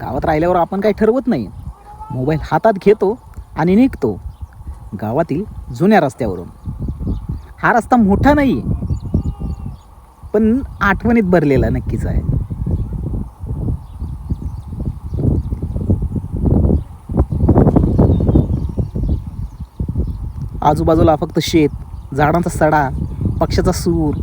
गावात राहिल्यावर आपण काही ठरवत नाही. मोबाईल हातात घेतो आणि निघतो. गावातील जुन्या रस्त्यावरून. हा रस्ता मोठा नाही पण आठवणीत भरलेला नक्कीच आहे. आजूबाजूला फक्त शेत झाडांचा सडा पक्षाचा सूर.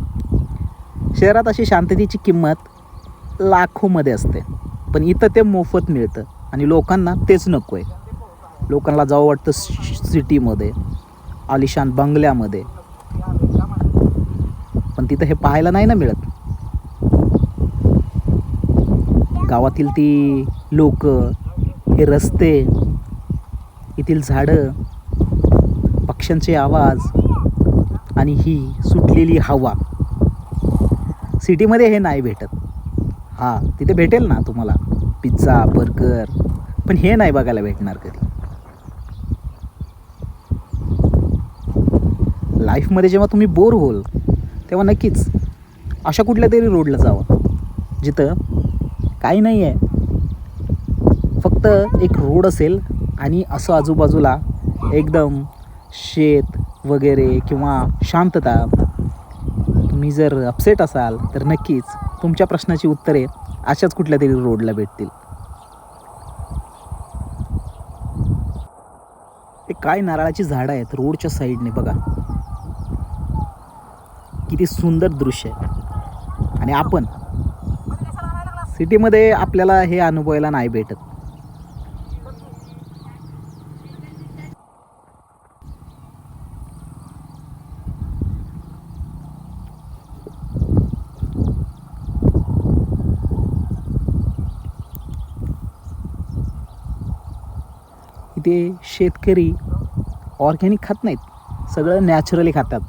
शहरात अशी शांततेची किंमत लाखोमध्ये असते. पण इथं ते मोफत मिळतं. आणि लोकांना तेच नको आहे लोकांना जावं वाटतं सिटीमध्ये आलिशान बंगल्यामध्ये. पण तिथं हे पाहायला नाही ना मिळत. गावातील ती लोक हे रस्ते येथील झाडं पक्ष्यांचे आवाज आणि ही सुटलेली हवा. सिटीमध्ये हे नाही भेटत. हां तिथे भेटेल ना तुम्हाला. पिझ्झा बर्गर पण हे नाही बघायला भेटणार कधी. लाईफमध्ये जेव्हा तुम्ही बोर होल तेव्हा नक्कीच अशा कुठल्या तरी रोडला जावा. जिथं काही नाही आहे फक्त एक रोड असेल आणि असं आजूबाजूला एकदम शेत वगैरे किंवा शांतता तुम्ही जर अपसेट असाल तर नक्कीच तुमच्या प्रश्नाची उत्तरे अशाच कुठल्या तरी रोडला भेटतील. ते काय नारळाची झाडं आहेत रोडच्या साईडने बघा. किती सुंदर दृश्य आहे. आणि आपण सिटीमध्ये आपल्याला हे अनुभवायला नाही भेटत. ते शेतकरी ऑर्गॅनिक खात नाहीत. सगळं नॅचरली खातात.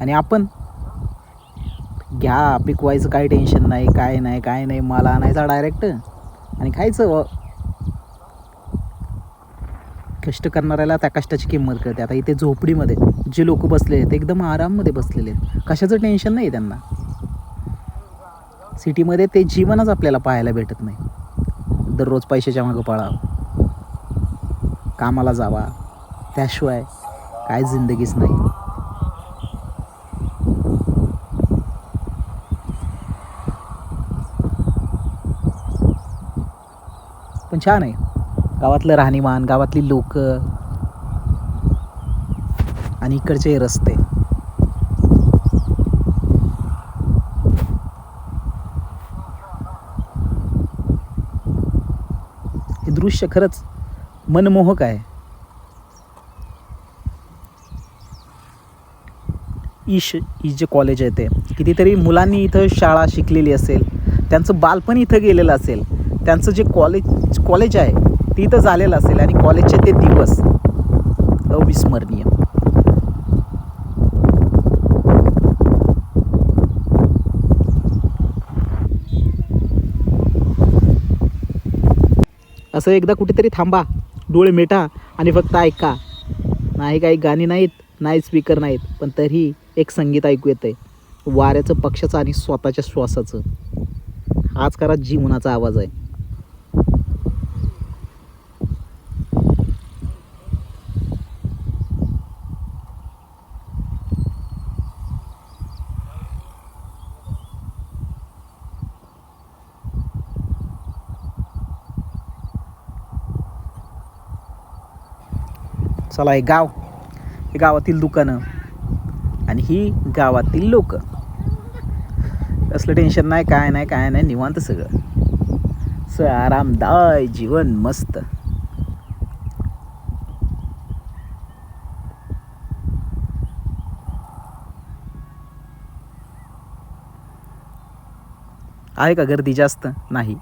आणि आपण घ्या पिकवायचं काय टेन्शन नाही काय नाही काय नाही मला आणायचा डायरेक्ट आणि खायचं कष्ट करणाऱ्याला त्या कष्टाची किंमत कळते. आता इथे झोपडीमध्ये जे लोक बसले आहेत ते एकदम आराममध्ये बसलेले आहेत. कशाचं टेन्शन नाही त्यांना. सिटीमध्ये ते जीवनच आपल्याला पाहायला भेटत नाही. दररोज पैशाच्या मागं पळावं. कामाला जावा. त्याशिवाय काय जिंदगीच नाही. पण छान आहे. गावातलं राहणीमान गावातली लोक आणि इकडचे रस्ते. हे दृश्य खरंच मनमोहक आहे. ईश ई जे कॉलेज आहे ते. कितीतरी मुलांनी इथं शाळा शिकलेली असेल त्यांचं बालपण इथं गेलेलं असेल त्यांचं जे कॉलेज कॉलेज आहे ते इथं झालेलं असेल आणि कॉलेजचे ते दिवस अविस्मरणीय. असं एकदा कुठेतरी थांबा. डोळे मिटा आणि फक्त ऐका. नाही काही गाणी नाहीत नाही स्पीकर नाहीत पण तरीही एक संगीत ऐकू येतं आहे वाऱ्याचं पक्षाचं आणि स्वतःच्या श्वासाचं. हाच खरा जीवनाचा आवाज आहे. चला हे गाव. हे गावातील दुकानं. आणि ही गावातील लोक. कसलं टेन्शन नाही काय नाही काय नाही निवांत सगळं. स आरामदाय जीवन मस्त. आहे का गर्दी जास्त? नाही.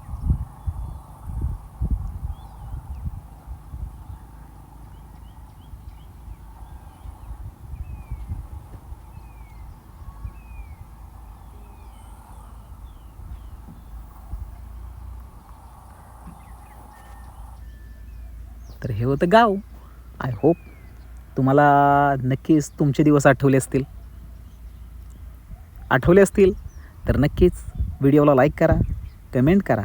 तर हे होतं गाव. आय होप तुम्हाला नक्कीच तुमचे दिवस आठवले असतील. आठवले असतील तर नक्कीच व्हिडिओला लाईक करा कमेंट करा.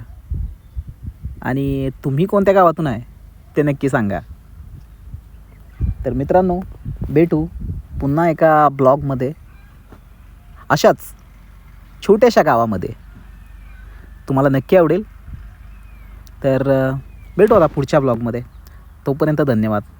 आणि तुम्ही कोणत्या गावातून आहे ते नक्की सांगा. तर मित्रांनो भेटू पुन्हा एका ब्लॉगमध्ये. अशाच छोट्याशा गावामध्ये. तुम्हाला नक्की आवडेल. तर भेटू आता पुढच्या ब्लॉगमध्ये. तोपर्यंत धन्यवाद.